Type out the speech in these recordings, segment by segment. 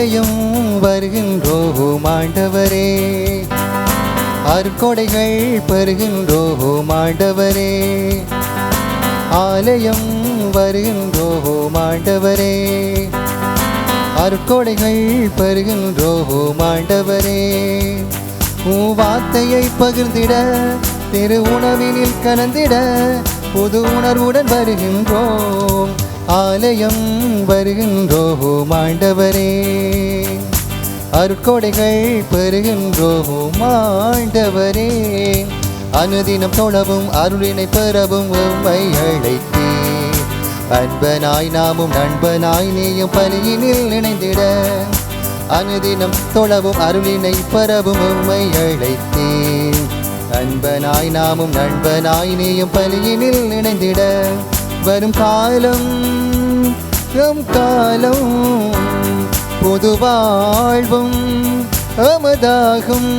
ஆலயம் வருகின்றோம் ஆண்டவரே அற்கொடைகள் பெறுகின்றோம் ஆண்டவரே ஆலயம் வருகின்றோம் ஆண்டவரே அற்கொடைகள் பெறுகின்றோம் ஆண்டவரே உன் வார்த்தையை பகிர்ந்திட திரு உணவினில் கலந்திட புது உணர்வுடன் வருகின்றோம். ஆலயம் வருகின்றோம் ஆண்டவரே அருட்கொடைகள் பெறுகின்றோம் ஆண்டவரே அனுதினம் தொழவும் அருளினை பெறவும் உம்மை அழைத்தே அன்பனாய் நாமும் நண்பனாய் நீயும் பலியினில் இணைந்திட அனுதினம் தொழவும் அருளினை பெறவும் உம்மை அழைத்தேன். அன்பனாய் நாமும் நண்பனாய் நீயும் பலியினில் இணைந்திட வரும் காலம் எம் காலம். பொது வாழ்வும் அமதாகும்.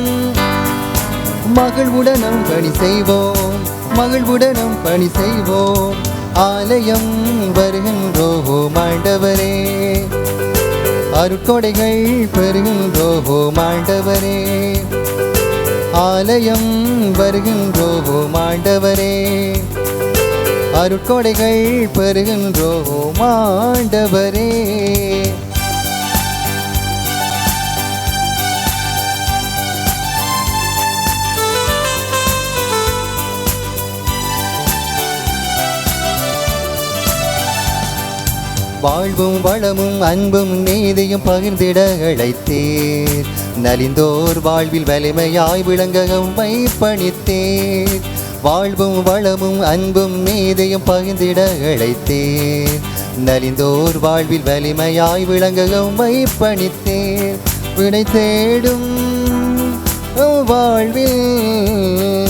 மகிழ்வுடனும் பணி செய்வோம் மகிழ்வுடனும் பணி செய்வோம். ஆலயம் வருகின்றோம் ஆண்டவரே? அருட்கொடைகள் பெறுகின்றோம் ஆண்டவரே? ஆலயம் வருகின்றோம் ஆண்டவரே? அருட்கொடைகள் பெறுகின்றோம் ஆண்டவரே. வாழ்வும் வளமும் அன்பும் நீதியும் பகிர்ந்திட அழைத்தேர். நலிந்தோர் வாழ்வில் வலிமையாய் விளங்கவும் பணித்தேர் வாழ்வும் வளமும் அன்பும் நீதியும் பகிர்ந்திட அழைத்தேர் நலிந்தோர் வாழ்வில் வலிமையாய் விளங்கவும் பணித்தேர் விடை தேடும் வாழ்வில்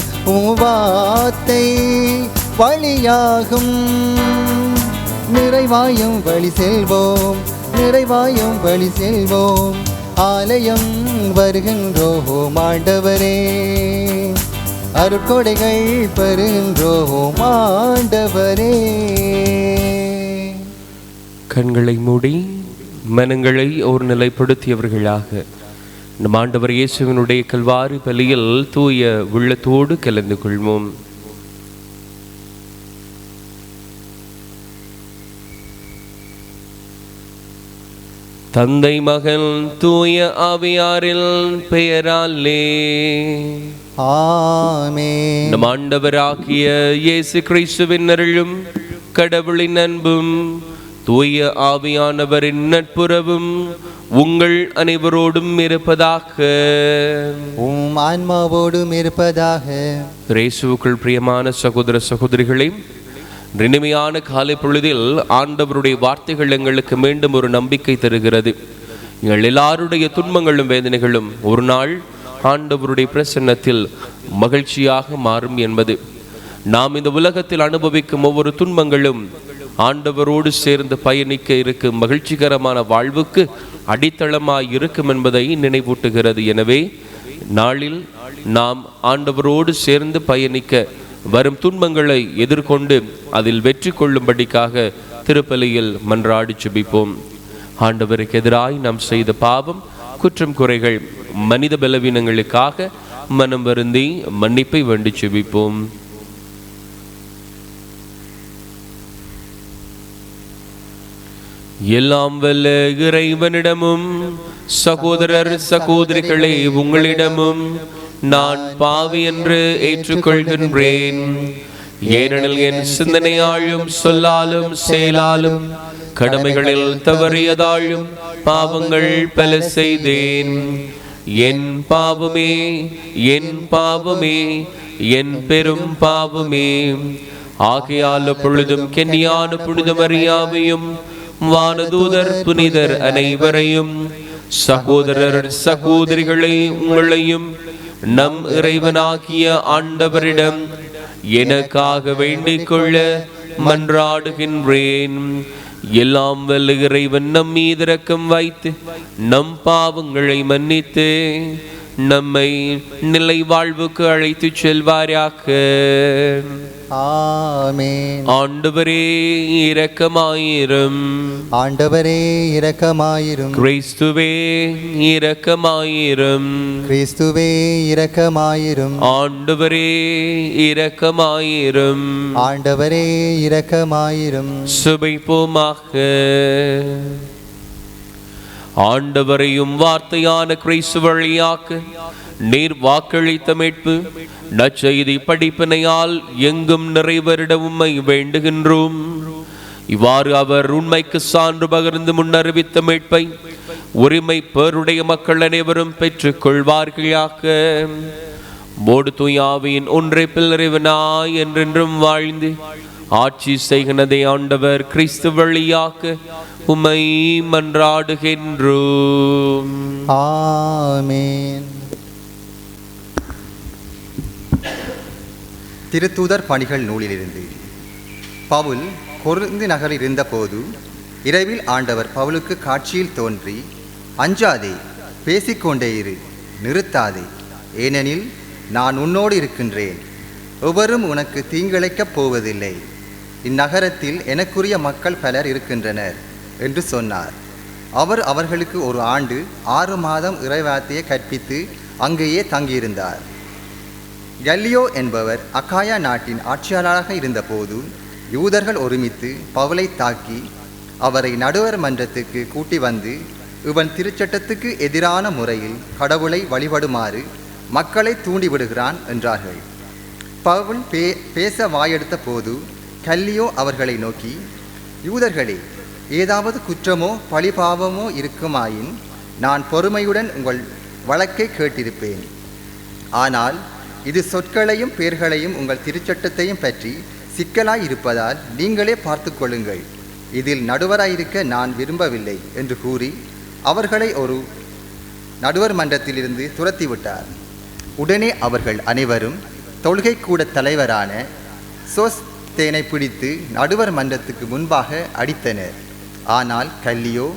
வார்த்தை வழியாகும். நிறைவாயும் வழி செல்வோம் நிறைவாயும் வழி செல்வோம். ஆலயம் வருகின்றோம் ஆண்டவரே அருட்கொடைகள் பெறுகின்றோம் ஆண்டவரே. கண்களை மூடி மனங்களை ஒரு நிலைப்படுத்தியவர்களாக நம் ஆண்டவர் இயேசுவினுடைய கல்வாரி பலியில் தூய உள்ளத்தோடு கலந்து கொள்வோம். தந்தை மகன் தூய ஆவியாரில் பெயராலே நம் ஆண்டவராகிய இயேசு கிறிஸ்துவின் அருளும் கடவுளின் அன்பும் தூய ஆவியானவரின் நட்புறவும் உங்கள் அனைவரோடும் இருப்பதாக. உம் ஆன்மாவோடும் இருப்பதாக. இயேசுவுக்குள் பிரியமான சகோதர சகோதரிகளே இனிமையான காலை பொழுதில் ஆண்டவருடைய வார்த்தைகள் எங்களுக்கு மீண்டும் ஒரு நம்பிக்கை தருகிறது. எங்கள் எல்லாருடைய துன்பங்களும் வேதனைகளும் ஒரு நாள் ஆண்டவருடைய பிரசன்னத்தில் மகிழ்ச்சியாக மாறும் என்பது. நாம் இந்த உலகத்தில் அனுபவிக்கும் ஒவ்வொரு துன்பங்களும் ஆண்டவரோடு சேர்ந்து பயணிக்க இருக்கும் மகிழ்ச்சிகரமான வாழ்வுக்கு அடித்தளமாய் இருக்கும் என்பதை நினைவூட்டுகிறது. எனவே நாளில் நாம் ஆண்டவரோடு சேர்ந்து பயணிக்க வரும் துன்பங்களை எதிர்கொண்டு அதில் வெற்றி கொள்ளும்படிக்காக திருப்பலியில் மன்றாடி சுபிப்போம் ஆண்டவருக்கு எதிராய் நாம் செய்த பாவம் குற்றம் குறைகள் மனித பலவீனங்களுக்காக மனம் வருந்தி மன்னிப்பை வேண்டி செபிப்போம். எல்லாம் வல்ல இறைவனிடமும் சகோதரர் சகோதரிகளே உங்களிடமும் நான் பாவி என்று ஏற்றுக்கொள்கின்றேன். ஏனெனில் என் சிந்தனையாலும் சொல்லாலும் செயலாலும் கடமைகளில் தவறியதாலும் பாவங்கள் பல செய்தேன். என் பாவமே என் பாவமே என் பெரும் பாவமே. ஆகையால் பொழுதும் கென்னியான புனிதம் அறியாமையும் வானதூதர் புனிதர் அனைவரையும் சகோதரர் சகோதரிகளை உங்களையும் நம் இறைவனாகிய ஆண்டவரிடம் எனக்காக வேண்டிக் கொள்ள மன்றாடுகின்றேன். எல்லாம் வல்ல இறைவன் நம் மீதிரக்கம் வைத்து நம் பாவங்களை மன்னித்து நம்மை நிலை வாழ்வுக்கு அழைத்து செல்வாராக. ஆமென். ஆண்டவரே இரக்கமாயிரும். ஆண்டவரே இரக்கமாயிரும். கிறிஸ்துவே இரக்கமாயிரும். கிறிஸ்துவே இரக்கமாயிரும். ஆண்டவரே இரக்கமாயிரும். ஆண்டவரே இரக்கமாயிரும். சுபைப்போமாக ஆண்டவரையும் வார்த்தையான கிறிஸ்து வழியாக்க நீர் வாக்களித்த மீட்பு நற்செய்தி படிப்பினையால் எங்கும் நிறைவேறிட உண்மை வேண்டுகின்றோம். இவ்வாறு அவர் உண்மைக்கு சான்று பகிர்ந்து முன்னறிவித்த மீட்பை உரிமை பேருடைய மக்கள் அனைவரும் பெற்றுக் கொள்வார்களாக. போடு தூயாவின் ஒன்றை நிறைவனாய் என்றென்றும் வாழ்ந்து ஆட்சி செய்கினதை ஆண்டவர் கிறிஸ்து வழியாக உம்மை மன்றாடுகின்றோம். ஆமென். திருத்தூதர் பணிகள் நூலிலிருந்து. பவுல் கொருந்து நகரில் இருந்தபோது இரவில் ஆண்டவர் பவுலுக்கு காட்சியில் தோன்றி அஞ்சாதே பேசிக்கொண்டே இரு நிறுத்தாதே. ஏனெனில் நான் உன்னோடு இருக்கின்றேன். எவரும் உனக்கு தீங்கிழைக்கப் போவதில்லை. இந்நகரத்தில் எனக்குரிய மக்கள் பலர் இருக்கின்றனர் என்று சொன்னார். அவர் அவர்களுக்கு ஒரு ஆண்டு ஆறு மாதம் இறைவார்த்தையை கற்பித்து அங்கேயே தங்கியிருந்தார். கல்லியோ என்பவர் அக்காயா நாட்டின் ஆட்சியாளராக இருந்தபோது யூதர்கள் ஒருமித்து பவுலை தாக்கி அவரை நடுவர் மன்றத்துக்கு கூட்டி வந்து இவன் திருச்சட்டத்துக்கு எதிரான முறையில் கடவுளை வழிபடுமாறு மக்களை தூண்டிவிடுகிறான் என்றார்கள். பவுல் பே பேச வாயெடுத்த போது கல்லியோ அவர்களை நோக்கி யூதர்களே ஏதாவது குற்றமோ பழிபாவமோ இருக்குமாயின் நான் பொறுமையுடன் உங்கள் வழக்கை கேட்டிருப்பேன். ஆனால் இது சொற்களையும் பெயர்களையும் உங்கள் திருச்சட்டத்தையும் பற்றி சிக்கலாய் இருப்பதால் நீங்களே பார்த்து கொள்ளுங்கள். இதில் நடுவராயிருக்க நான் விரும்பவில்லை என்று கூறி அவர்களை ஒரு நடுவர் மன்றத்திலிருந்து துரத்திவிட்டார். உடனே அவர்கள் அனைவரும் தொழுகை கூட தலைவரான சோஸ்தேனை பிடித்து நடுவர் மன்றத்துக்கு முன்பாக அடித்தனர். ஆனால் கல்லியோ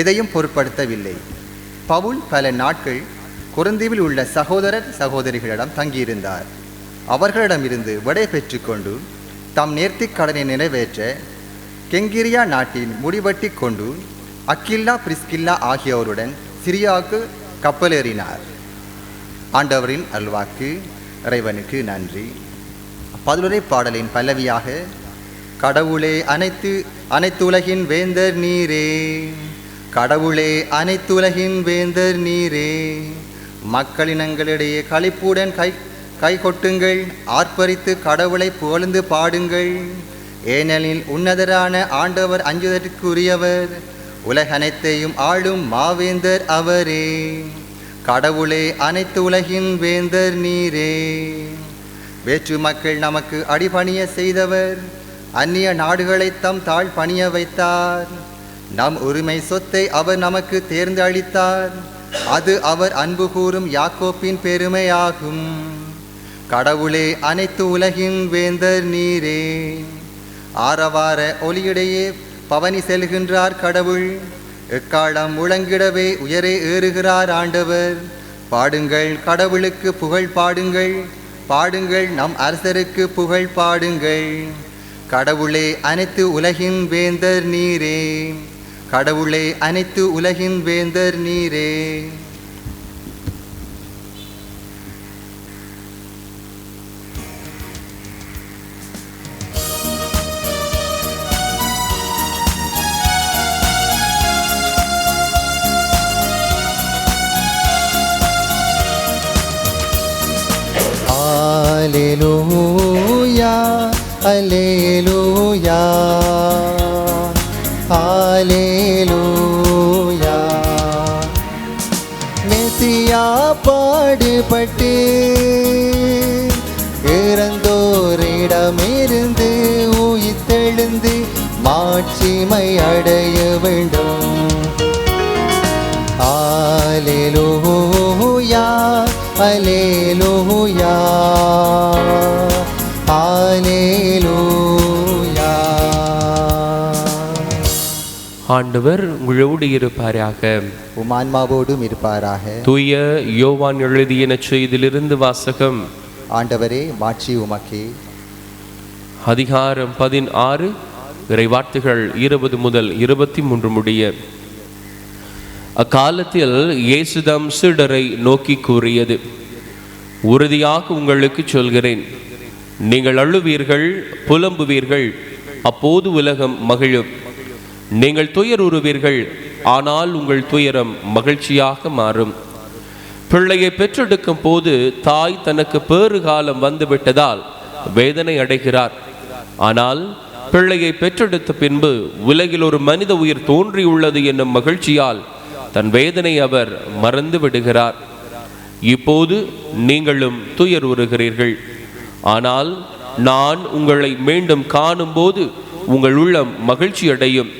எதையும் பொருட்படுத்தவில்லை. பவுல் பல நாட்கள் குருந்தீவில் உள்ள சகோதரர் சகோதரிகளிடம் தங்கியிருந்தார். அவர்களிடமிருந்து விடை பெற்றுக்கொண்டு தம் நேர்த்திக் கடனை நிறைவேற்ற கெங்கிரியா நாட்டின் முடிவட்டி கொண்டு அக்கில்லா பிரிஸ்கில்லா ஆகியோருடன் சிரியாவுக்கு கப்பலேறினார். ஆண்டவரின் அல்வாக்கு இறைவனுக்கு நன்றி. பதிலுரை பாடலின் பல்லவியாக கடவுளே அனைத்து அனைத்துலகின் வேந்தர் நீரே. கடவுளே அனைத்துலகின் வேந்தர் நீரே. மக்களினங்களிடையே களிப்புடன் கை கை கொட்டுங்கள். ஆர்ப்பரித்து கடவுளை புகழ்ந்து பாடுங்கள். ஏனெனில் உன்னதரான ஆண்டவர் அஞ்சுதற்குரியவர். உலகனைத்தையும் ஆளும் மாவேந்தர் அவரே. கடவுளே அனைத்து உலகின் வேந்தர் நீரே. வேற்று மக்கள் நமக்கு அடிபணிய செய்தவர். அந்நிய நாடுகளை தம் தாழ் பணிய வைத்தார். நம் உரிமை சொத்தை அவர் நமக்கு தேர்ந்தளித்தார். அது அவர் அன்பு கூறும் யாக்கோப்பின் பெருமையாகும். கடவுளே அனைத்து உலகின் வேந்தர் நீரே. ஆரவார ஒளியிடையே பவனி செல்கின்றார் கடவுள். எக்காலம் முழங்கிடவே உயரே ஏறுகிறார் ஆண்டவர். பாடுங்கள் கடவுளுக்கு புகழ் பாடுங்கள். பாடுங்கள் நம் அரசருக்கு புகழ் பாடுங்கள். கடவுளே அனைத்து உலகின் வேந்தர் நீரே. கடவுளே அனைத்து உலகின் வேந்தர் நீரே. மெசியா பாடுபட்டு இறந்தோரிடமிருந்து உயிர்த்தெழுந்து மாட்சிமை அடைய வேண்டும் Alleluia, Alleluia, Alleluia. ஆண்டவர் உங்களோடு இருப்பாராக. உம் ஆன்மாவோடும் இருப்பாராக. தூய யோவான் எழுதிய நற்செய்தியிலிருந்து வாசகம். ஆண்டவரே மாட்சி உமக்கே. அதிகாரம் பதினாறு இறைவார்த்தைகள் இருபது முதல் இருபத்தி மூன்று முடிய. அக்காலத்தில் இயேசுதம் சீடரை நோக்கி கூறியது உறுதியாக உங்களுக்கு சொல்கிறேன் நீங்கள் அழுவீர்கள் புலம்புவீர்கள் அப்போது உலகம் மகிழும். நீங்கள் துயருறுவீர்கள் ஆனால் உங்கள் துயரம் மகிழ்ச்சியாக மாறும். பிள்ளையை பெற்றெடுக்கும் போது தாய் தனக்கு பேறு காலம் வந்துவிட்டதால் வேதனை அடைகிறார். ஆனால் பிள்ளையை பெற்றெடுத்த பின்பு உலகில் ஒரு மனித உயிர் தோன்றியுள்ளது என்னும் மகிழ்ச்சியால் தன் வேதனை அவர் மறந்து விடுகிறார். இப்போது நீங்களும் துயர் உறுகிறீர்கள் ஆனால் நான் உங்களை மீண்டும் காணும்போது உங்கள் உள்ளம் மகிழ்ச்சி அடையும்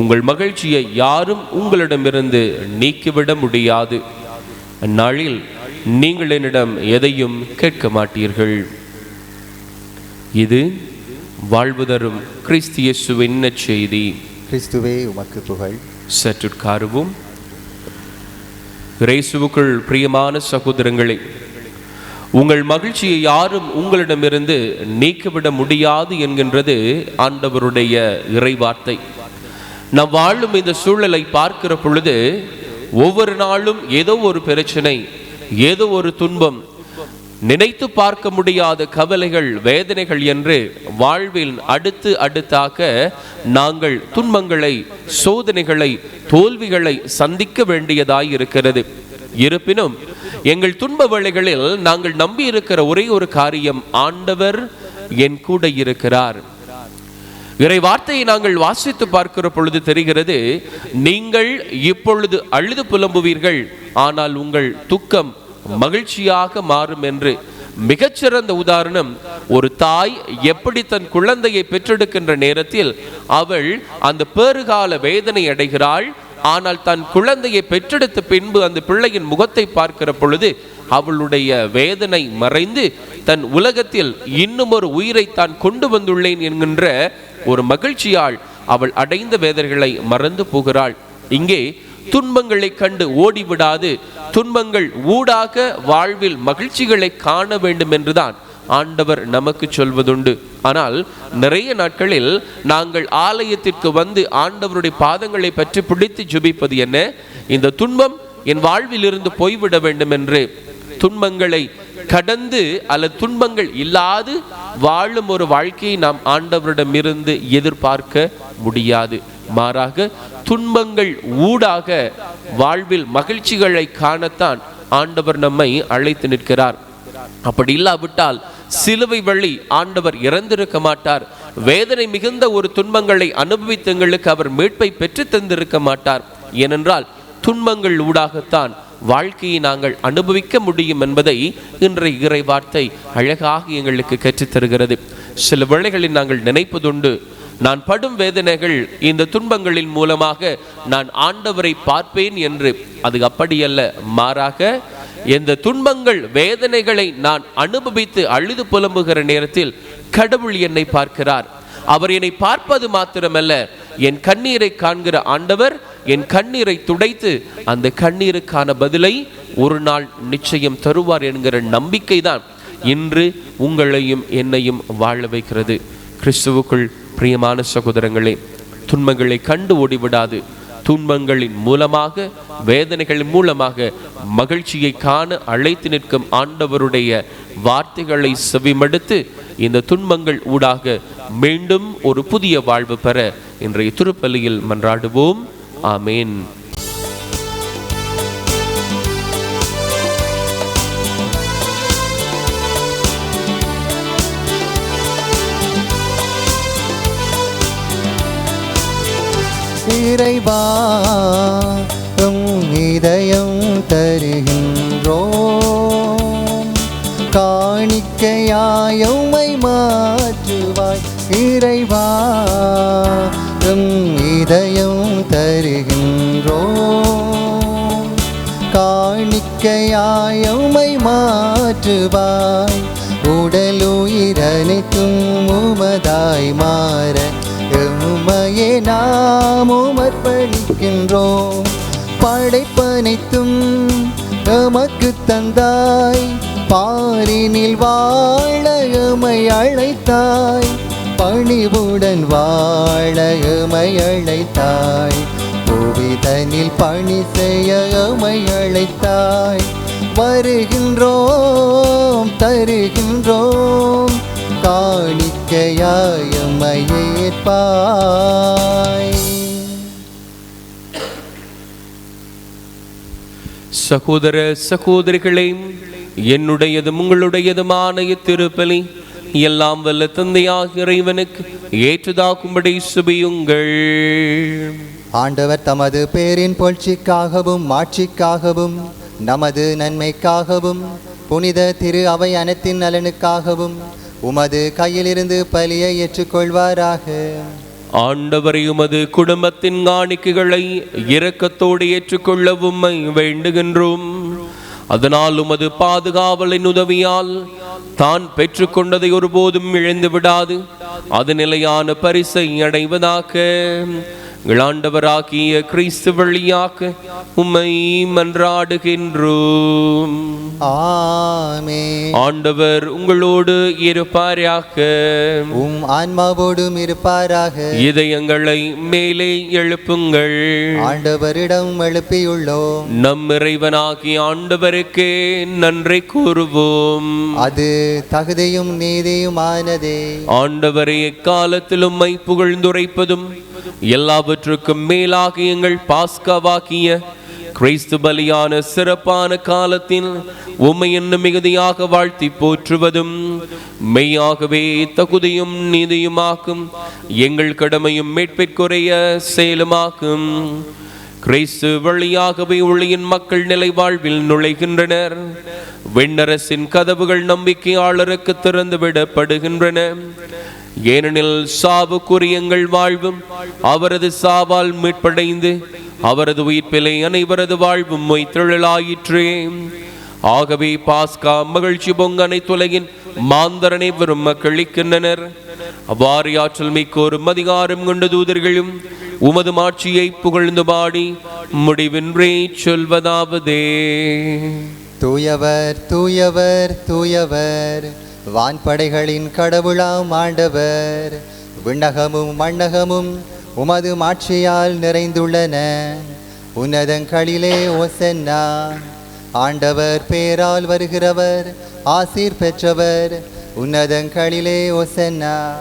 உங்கள் மகிழ்ச்சியை யாரும் உங்களிடமிருந்து நீக்கிவிட முடியாது. அந்நாளில் நீங்கள் என்னிடம் எதையும் கேட்க மாட்டீர்கள். இது வாழ்வு தரும் கிறிஸ்து இயேசுவின் செய்தி கிறிஸ்துவே உமக்கு புகழ். சற்றுட்காருவோம் இயேசுவுக்குள் பிரியமான சகோதரங்களே உங்கள் மகிழ்ச்சியை யாரும் உங்களிடமிருந்து நீக்கிவிட முடியாது என்கின்றது ஆண்டவருடைய இறைவார்த்தை. நாம் வாழும் இந்த சூழலை பார்க்கிற பொழுது ஒவ்வொரு நாளும் ஏதோ ஒரு பிரச்சனை ஏதோ ஒரு துன்பம் நினைத்து பார்க்க முடியாத கவலைகள் வேதனைகள் என்று வாழ்வில் அடுத்து அடுத்தாக நாங்கள் துன்பங்களை சோதனைகளை தோல்விகளை சந்திக்க வேண்டியதாய் இருக்கிறது. இருப்பினும் எங்கள் துன்ப வேளைகளில் நாங்கள் நம்பி இருக்கிற ஒரே ஒரு காரியம் ஆண்டவர் என் கூட இருக்கிறார். இறை வார்த்தையை நாங்கள் வாசித்து பார்க்கிற பொழுது தெரிகிறது நீங்கள் இப்பொழுது அழுது புலம்புவீர்கள் ஆனால் உங்கள் துக்கம் மகிழ்ச்சியாக மாறும் என்று. மிகச்சிறந்த உதாரணம் ஒரு தாய் எப்படி தன் குழந்தையை பெற்றெடுக்கின்ற நேரத்தில் அவள் அந்த பேறுகால வேதனை அடைகிறாள் ஆனால் தன் குழந்தையை பெற்றெடுத்த பின்பு அந்த பிள்ளையின் முகத்தை பார்க்கிற பொழுது அவளுடைய வேதனை மறைந்து தன் உலகத்தில் இன்னும் ஒரு உயிரை தான் கொண்டு வந்துள்ளேன் என்கின்ற ஒரு மகிழ்ச்சியால் அவள் அடைந்த வேதர்களை மறந்து போகிறாள். இங்கே துன்பங்களை கண்டு ஓடிவிடாது. துன்பங்கள் ஊடாக வாழ்வில் மகிழ்ச்சிகளை காண வேண்டும் என்றுதான் ஆண்டவர் நமக்கு சொல்வதுண்டு. ஆனால் நிறைய நாட்களில் நாங்கள் ஆலயத்திற்கு வந்து ஆண்டவருடைய பாதங்களை பற்றி பிடித்து ஜுபிப்பது என்ன? இந்த துன்பம் என் வாழ்வில் இருந்து போய்விட வேண்டும் என்று. துன்பங்களை கடந்து அல்லது துன்பங்கள் இல்லாது வாழும் ஒரு வாழ்க்கையை நாம் ஆண்டவரிடமிருந்து எதிர்பார்க்க முடியாது. மாறாக துன்பங்கள் ஊடாக வாழ்வில் மகிழ்ச்சிகளை காணத்தான் ஆண்டவர் நம்மை அழைத்து நிற்கிறார். அப்படி இல்லாவிட்டால் சிலுவை வழி ஆண்டவர் இறந்திருக்க மாட்டார். வேதனை மிகுந்த ஒரு துன்பங்களை அனுபவித்தங்களுக்கு அவர் மீட்பை பெற்று தந்திருக்க மாட்டார். ஏனென்றால் துன்பங்கள் ஊடாகத்தான் வாழ்க்கையை நாங்கள் அனுபவிக்க முடியும் என்பதை இன்றைய இறை வார்த்தை அழகாக எங்களுக்கு கற்றுத்தருகிறது. சில வேளைகளில் நாங்கள் நினைப்பதுண்டு நான் படும் வேதனைகள் இந்த துன்பங்களின் மூலமாக நான் ஆண்டவரை பார்ப்பேன் என்று. அது அப்படியல்ல மாறாக இந்த துன்பங்கள் வேதனைகளை நான் அனுபவித்து அழுது புலம்புகிற நேரத்தில் கடவுள் என்னை பார்க்கிறார். அவர் என்னை பார்ப்பது மாத்திரமல்ல என் கண்ணீரை காண்கிற ஆண்டவர் என் கண்ணீரை துடைத்து அந்த கண்ணீருக்கான பதிலை ஒரு நாள் நிச்சயம் தருவார் என்கிற நம்பிக்கை தான் இன்று உங்களையும் என்னையும் வாழ வைக்கிறது. கிறிஸ்துவுக்குள் பிரியமான சகோதரங்களே துன்பங்களை கண்டு ஓடிவிடாது. துன்பங்களின் மூலமாக வேதனைகளின் மூலமாக மகிழ்ச்சியை காண அழைத்து நிற்கும் ஆண்டவருடைய வார்த்தைகளை செவிமடுத்து இந்த துன்பங்கள் ஊடாக மீண்டும் ஒரு புதிய வாழ்வு பெற இன்றைய திருப்பலியில் மன்றாடுவோம். ஆமேன். இறைவா உம் இதயம் தருகின்றோம். காணிக்கையாயுமை மாற்றுவாய். இறைவா என்றும் இதயம் தருகின்றோம் காணிக்கையாய் மாற்றுவாய். உடலுயிர் உமதாய் மாற எம்மையே நாம் உமர்ப்பணிக்கின்றோம் படைப்பனைத்தும் எமக்கு தந்தாய். பாரினில் வாழ எமை அழைத்தாய். பணிவுடன் வாழ எமை அழைத்தாய் புவிதனில் பணி செய்ய எமையழைத்தாய் வருகின்றோம் தருகின்றோம் காணிக்கையாயமையேற்பாய் சகோதர சகோதரிகளே என்னுடையதும் உங்களுடையதுமான இத்திருப்பலி எல்லாம் வல்ல தந்தையாக இறைவனுக்கு ஏற்றதாக்கும்படி சுபியுங்கள். ஆண்டவர் தமது பேரின் புகழ்ச்சிக்காகவும் மாட்சிக்காகவும் நமது நன்மைக்காகவும் புனித திரு அவை அனைத்தின் நலனுக்காகவும் உமது கையிலிருந்து பலியை ஏற்றுக்கொள்வாராக. ஆண்டவரை உமது குடும்பத்தின் காணிக்கைகளை இரக்கத்தோடு ஏற்றுக்கொள்ள உம்மை வேண்டுகின்றோம். அதனால் உமது பாதுகாவலின் உதவியால் தான் பெற்றுக்கொண்டதை ஒருபோதும் இழந்து விடாது அது நிலையான பரிசை அடைவதாக எங்கள் ஆண்டவராகிய கிறிஸ்து வழியாக உம்மை மன்றாடுகின்றோம். ஆமே ஆண்டவர் உங்களோடு இருப்பாராக. உம் ஆன்மாவோடும் இருப்பாராக. இதயங்களை மேலே எழுப்புங்கள். ஆண்டவரிடம் எழுப்பியுள்ளோம். நம் இறைவனாகிய ஆண்டவருக்கே நன்றி கூறுவோம். அது தகுதியும் நீதியுமானதே. ஆண்டவரை எக்காலத்திலும் மை புகழ்ந்துரைப்பதும் எல்லாவற்றுக்கும் மேலாக எங்கள் பாஸ்காவாக்கிய கிறிஸ்து பலியான சிறப்பான காலத்தில் உம்மை என்ன மிகுதியாக வாழ்த்தி போற்றுவதும் மெய்யாகவே தகுதியும் நீதியுமாக்கும் எங்கள் கடமையும் மீட்பிற்குரிய செயலுமாக்கும். கிறிஸ்து வழியாகவே ஒளியின் மக்கள் நிலை வாழ்வில் நுழைகின்றனர். விண்ணரசின் கதவுகள் நம்பிக்கையாளருக்கு திறந்து விடப்படுகின்றன. ஏனெனில் சாவுக்குரிய எங்கள் வாழ்வும் அவரது சாவால் மீட்படைந்து அவரது உயிர்ப்பிலை அனைவரது வாழ்வும் மொய்த்தொழிலாயிற்றே ஆகவே பாஸ்கா மகிழ்ச்சி பொங்க அனைத்துலகின் மாந்தரனை வரும் மக்களிக்கின்றனர் அவ்வாறு ஆற்றல் மிக்கோரும் அதிகாரம் கொண்ட தூதர்களும் உமது மாட்சியை புகழ்ந்து பாடி முடிவின்றே சொல்வதாவதே. தூயவர் தூயவர் தூயவர். வான்படைகளின் கடவுளாம் ஆண்டவர். விண்ணகமும் மண்ணகமும் உமது மாட்சியால் நிறைந்துள்ளன. உன்னதங்களிலே ஒசன்னா ஆண்டவர் பேரால் வருகிறவர் ஆசீர் பெற்றவர் உன்னதங்களிலே ஒசன்னா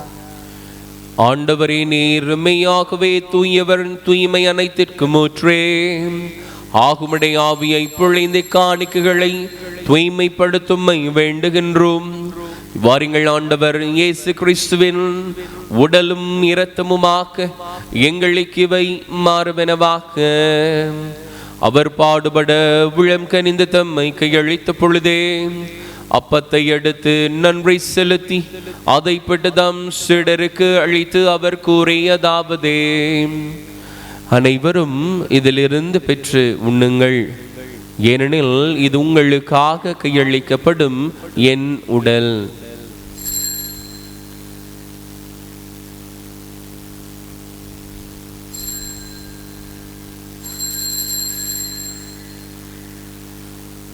ஆண்டவரே நேர்மையாகவே மெய்யாகவே தூயவர் தூய்மை அனைத்திற்கும் ஊற்றே ஆகுமடை ஆவியை பொழிந்த காணிக்கைகளை தூய்மைப்படுத்தும்மை வேண்டுகின்றோம். வாருங்கள் ஆண்டவர் இயேசு கிறிஸ்துவின் உடலும் இரத்தமுமாக்க எங்களுக்கு இவை மாறுவனவாக்க அவர் பாடுபட விழம் கனிந்த தம்மை கையளித்த பொழுதே அப்பத்தை எடுத்து நன்றி செலுத்தி அதை தம் சிடருக்கு அழித்து அவர் கூறியதாவதே அனைவரும் இதிலிருந்து பெற்று உண்ணுங்கள். ஏனெனில் இது உங்களுக்காக கையளிக்கப்படும் என் உடல்.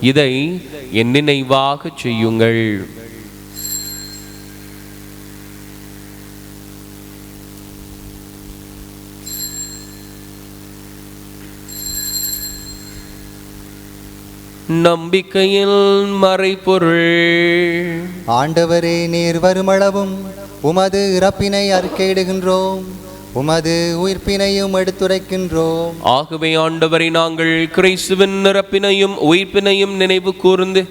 இதை என் நினைவாக செய்யுங்கள். நம்பிக்கையில் மறைபொருள். ஆண்டவரே நீர் வருமளவும் உமது இறப்பினை அறிக்கையிடுகின்றோம் உமது உயிர்ப்பினையும் எடுத்துரைக்கின்றோம். ஆகவே ஆண்டவரை நாங்கள் கிறிஸ்துவின் நிரப்பினையும் உயிர்ப்பினையும் நினைவு கூர்ந்து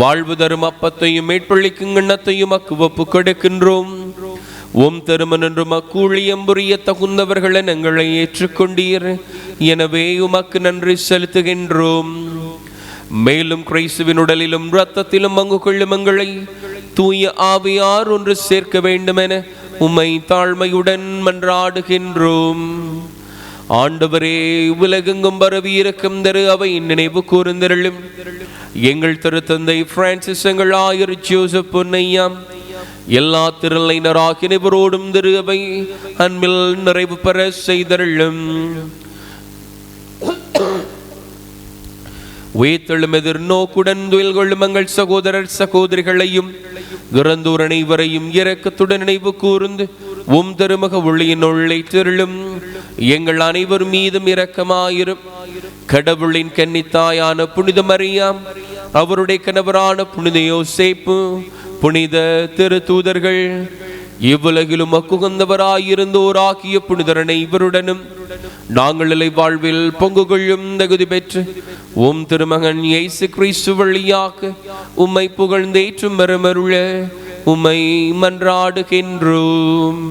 வாழ்வு தரும் அப்பத்தையும் மேற்பள்ளிக்கும் எண்ணத்தையும் அக்கு ஒப்பு கொடுக்கின்றோம். உம் திருமணன்றும் அக்கூழியம் புரிய தகுந்தவர்கள் எங்களை ஏற்றுக்கொண்டீர். எனவே உமக்கு நன்றி செலுத்துகின்றோம். மேலும் கிறிஸ்துவின் உடலிலும் இரத்தத்திலும் பங்கு கொள்ளும் எங்களை தூய ஆவியார் ஒன்று சேர்க்க வேண்டும் என உம்மை தாழ்மையுடன் மன்றாடுகின்றோம். ஆண்டவரே உலகெங்கும் பரவி இருக்கும் திரு அவை நினைவு கூர்ந்திரளும். எங்கள் திருத்தந்தை பிரான்சிஸ் எங்கள் ஆயர் ஜோசப் பொன்னையாம் எல்லா திருநிலையினராக திரு அவை அன்பில் நிறைவு பெற செய்தருளும். உயிர்த்தெழும் எதிர்நோக்குடன் துயில் கொள்ளும் எங்கள் சகோதரர் சகோதரிகளையும் துறந்தூர் அனைவரையும் இரக்கத்துடன் நினைவு கூர்ந்து உம் திருமக ஒளியின் உள்ளே திருளும். எங்கள் அனைவர் மீதும் இரக்கமாயிரும். கடவுளின் கன்னித்தாயான புனித மரியாம் அவருடைய கணவரான புனித யோசேப்பு புனித திரு தூதர்கள் இவ்வுலகிலும் அக்குகந்தவராயிருந்தோராகிய புனிதரனை இவருடனும் நாங்கள் இலை வாழ்வில் பொங்கு கொள்ளும் தகுதி பெற்று உம் திருமகன் இயேசு கிறிஸ்து வழியாக உம்மை புகழ்ந்தேற்றும் மருமருள உம்மை மன்றாடுகின்றோம்.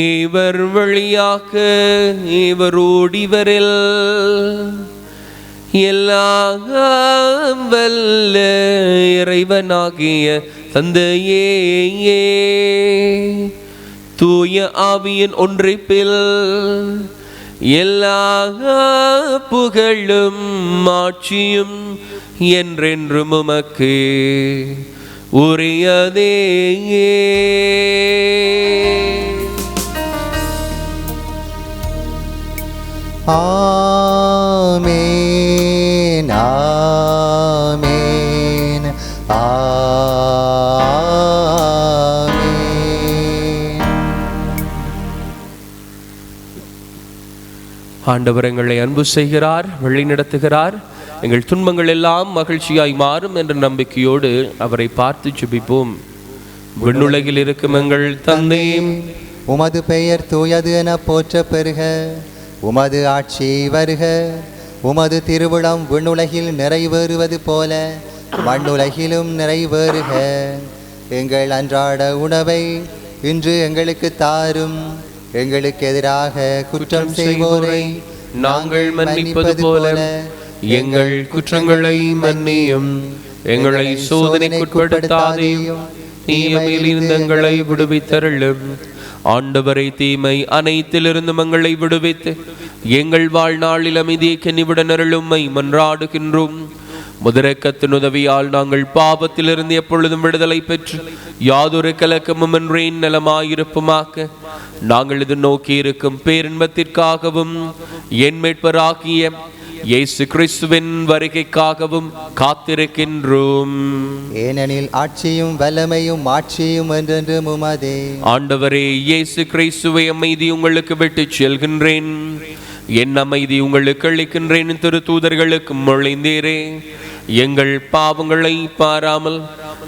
இவர் வழியாக இவரோடு இவரில் எல்லாம் வல்ல இறைவனாகிய தந்தையே. தூய ஆவியின் ஒன்றிப்பில் எல்லா புகழும் ஆட்சியும் என்றென்றும் உமக்கு உரியதே. ஆமேன் ஆமேன். ஆண்டவர் எங்களை அன்பு செய்கிறார் வழிநடத்துகிறார் எங்கள் துன்பங்கள் எல்லாம் மகிழ்ச்சியாய் மாறும் என்ற நம்பிக்கையோடு அவரை பார்த்து சுபிப்போம் விண்ணுலகில் இருக்கும் எங்கள் தந்தையும் உமது பெயர் தூயது என போற்ற பெறுக உமது ஆட்சி வருக. உமது திருவிழம் விண்ணுலகில் நிறைவேறுவது போல மண்ணுலகிலும் நிறைவேறுக. எங்கள் அன்றாட உணவை இன்று எங்களுக்கு தாரும். எங்களுக்கு எதிராக குற்றம் செய்வோரை நாங்கள் மன்னிப்பது போல எங்கள் குற்றங்களை மன்னியும். எங்களை சோதனைக்குட்படுத்தாதேயும். தீமையில் இருந்து எங்களை விடுவித்தருளும். ஆண்டவரை தீமை அனைத்திலிருந்து எங்களை விடுவித்து எங்கள் வாழ்நாளில் அமைதியை கனிவுடன் அருளும்மை மன்றாடுகின்றோம். முதரக்கத்தின் உதவியால் நாங்கள் பாவத்திலிருந்து எப்பொழுதும் விடுதலை பெற்று யாதொரு கலக்கமும் என்றேன் நலமாயிருப்புமாக்க நாங்கள் இது நோக்கி இருக்கும் பேரின்பத்திற்காகவும் என் மீட்பராகிய இயேசு கிறிஸ்துவின் வருகைக்காகவும் காத்திருக்கின்றோம். ஏனெனில் ஆட்சியும் வல்லமையும் ஆட்சியும் என்றென்றும் உமதே ஆண்டவரே இயேசு கிறிஸ்துவை அமைதி உங்களுக்கு விட்டுச் செல்கின்றேன். என் அமைதி உங்களுக்கு அளிக்கின்றேன். திரு தூதர்களுக்கு மொழிந்தீரே எங்கள் பாவங்களை பாராமல்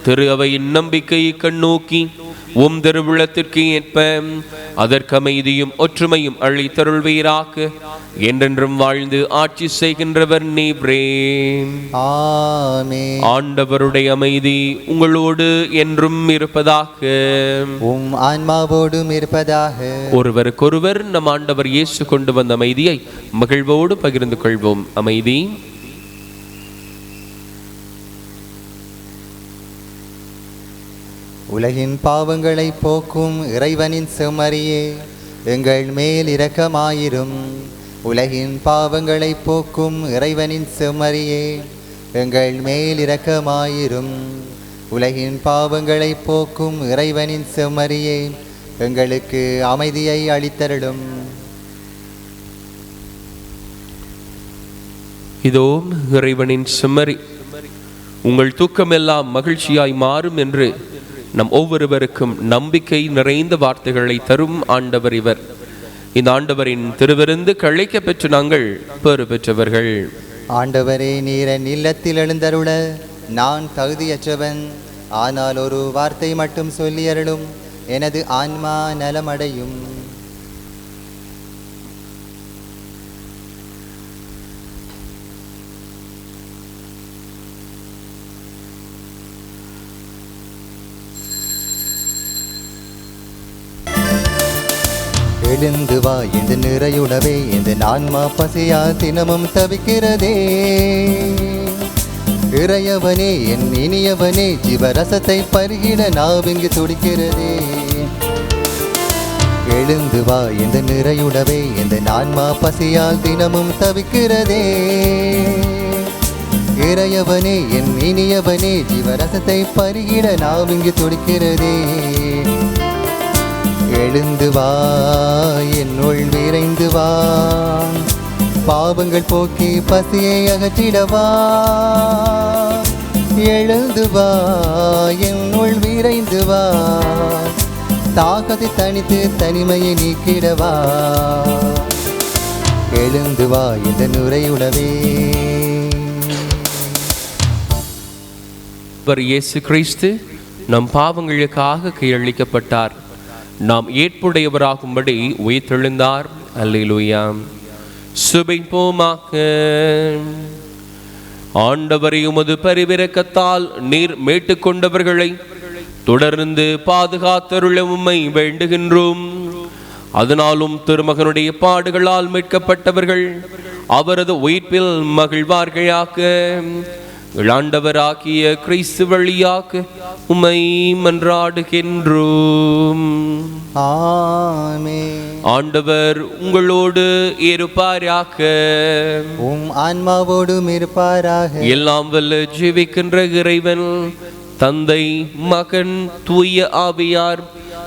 திரு அவையின் நம்பிக்கையை கண்ணோக்கி உம் திருவிழத்திற்கு ஏற்ப அதற்கு அமைதியும் ஒற்றுமையும் அளித்தருள்வீராக என்றென்றும் வாழ்ந்து ஆட்சி செய்கின்றவர் நீப்ரே ஆண்டவருடைய அமைதி உங்களோடு என்றும் இருப்பதாக. உம் ஆன்மாவோடும் இருப்பதாக. ஒருவருக்கொருவர் நம் ஆண்டவர் இயேசு கொண்டு வந்த அமைதியை மகிழ்வோடு பகிர்ந்து கொள்வோம். அமைதி உலகின் பாவங்களை போக்கும் இறைவனின் செம்மறியே எங்கள் மேல் இரக்கமாயிரும். உலகின் பாவங்களை போக்கும் இறைவனின் செம்மறியே எங்கள் மேல் இரக்கமாயிரும். உலகின் பாவங்களை போக்கும் இறைவனின் செம்மறியே எங்களுக்கு அமைதியை அளித்தருளும். இதோ இறைவனின் செம்மறி உங்கள் தூக்கமெல்லாம் மகிழ்ச்சியாய் மாறும் என்று நம் ஒவ்வொருவருக்கும் நம்பிக்கை நிறைந்த வார்த்தைகளை தரும் ஆண்டவர் இவர். இந்த ஆண்டவரின் திருவிருந்து கழைக்க பெற்று நாங்கள் பெறு பெற்றவர்கள். ஆண்டவரே நீரன் இல்லத்தில் எழுந்தருள நான் தகுதியற்றவன். ஆனால் ஒரு வார்த்தை மட்டும் சொல்லி அருளும் எனது ஆன்மா நலமடையும். எழுந்து வா இந்த நிறையுடவே இந்த நான்மா பசியா தினமும் தவிக்கிறதே. இறையவனே என் இனியவனே ஜீவரசத்தை பருகிட நாவிங்கு துடிக்கிறதே. எழுந்து வா இந்த நிறையுடவே இந்த நான்மா பசியால் தினமும் தவிக்கிறதே. இறையவனே என் இனியவனே ஜீவரசத்தை பருகிட நாவிங்கு துடிக்கிறதே. எழுந்து வா என்னுள் விரைந்து வா. பாவங்கள் போக்கி பசியை அகற்றிடவா எழுந்து வா என்னுள் விரைந்து வா. தாகத்தை தனித்து தனிமையை நீக்கிடவா எழுந்து வா இந்த நுரையுடவே அவர் இயேசு கிறிஸ்து நம் பாவங்களுக்காக கையளிக்கப்பட்டார் நாம் ஏற்புடையவராகும்படி உயிர்த்தெழுந்தார். அல்லேலூயா. சுபை ஆண்டவரை உமது பரிவிரக்கத்தால் நீர் மேட்டுக்கொண்டவர்களை தொடர்ந்து பாதுகாத்தருள உம்மை வேண்டுகின்றோம். அதனாலும் திருமகனுடைய பாடுகளால் மீட்கப்பட்டவர்கள் அவரது உயிர்ப்பில் மகிழ்வார்களாக. ஆண்டவராகிய கிறிஸ்து வழியாக உம்மை மன்றாடுகின்றோம். ஆமே ஆண்டவர் உங்களோடு இருப்பாராக. உம் ஆன்மாவோடும் இருப்பாராக. எல்லாம் வல்ல ஜீவிக்கின்ற இறைவன் தந்தை மகன் தூய ஆவியார்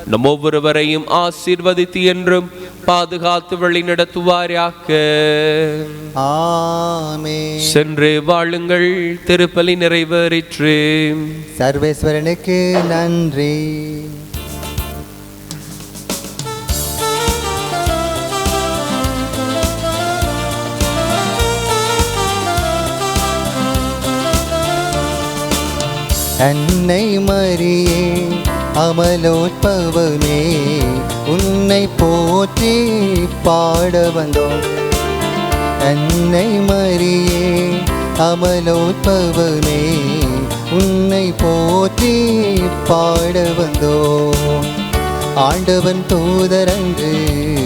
நம் ஒவ்வொருவரையும் ஆசீர்வதித்து என்றும் பாதுகாத்து வழி நடத்துவாராக. ஆமே சென்று வாழுங்கள் திருப்பலி நிறைவேறிற்று. சர்வேஸ்வரனுக்கு நன்றி. அன்னை மரியே அமலோற்பவமே உன்னை போற்றி பாட வந்தோம். அன்னை மரியே அமலோற்பவமே உன்னை போற்றி பாட வந்தோம். ஆண்டவன் தூதரங்கு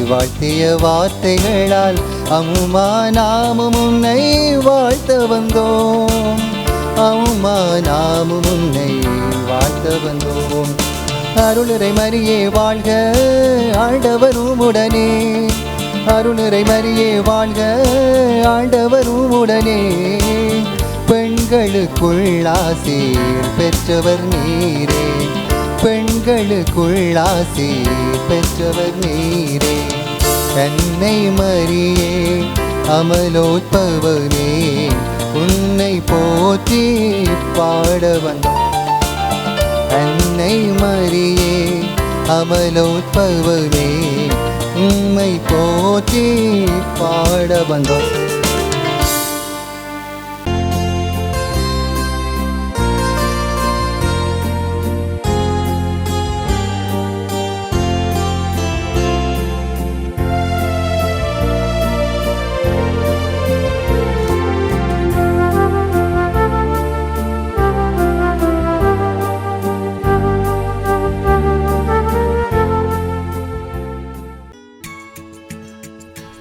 வாழ்த்திய வார்த்தைகளால் அம்மா நாமும் உன்னை வாழ்த்த வந்தோம். அம்மா நாமும் உன்னை வாழ்த்த வந்தோம். அருளரை மரியே வாழ்க. ஆண்டவரும் உடனே. அருளரை மரியே வாழ்க. ஆண்டவரும் உடனே. பெண்களுக்குள் ஆசீர் பெற்றவர் நீரே. பெண்களுக்குள் ஆசீர் பெற்றவர் நீரே. கண்ணை மரியே அமலோத்பவனே உன்னை போற்றி பாட வந்தோம். அன்னை மரியே அமலோத்பவனே உம்மை போற்றி பாட வந்தோம்.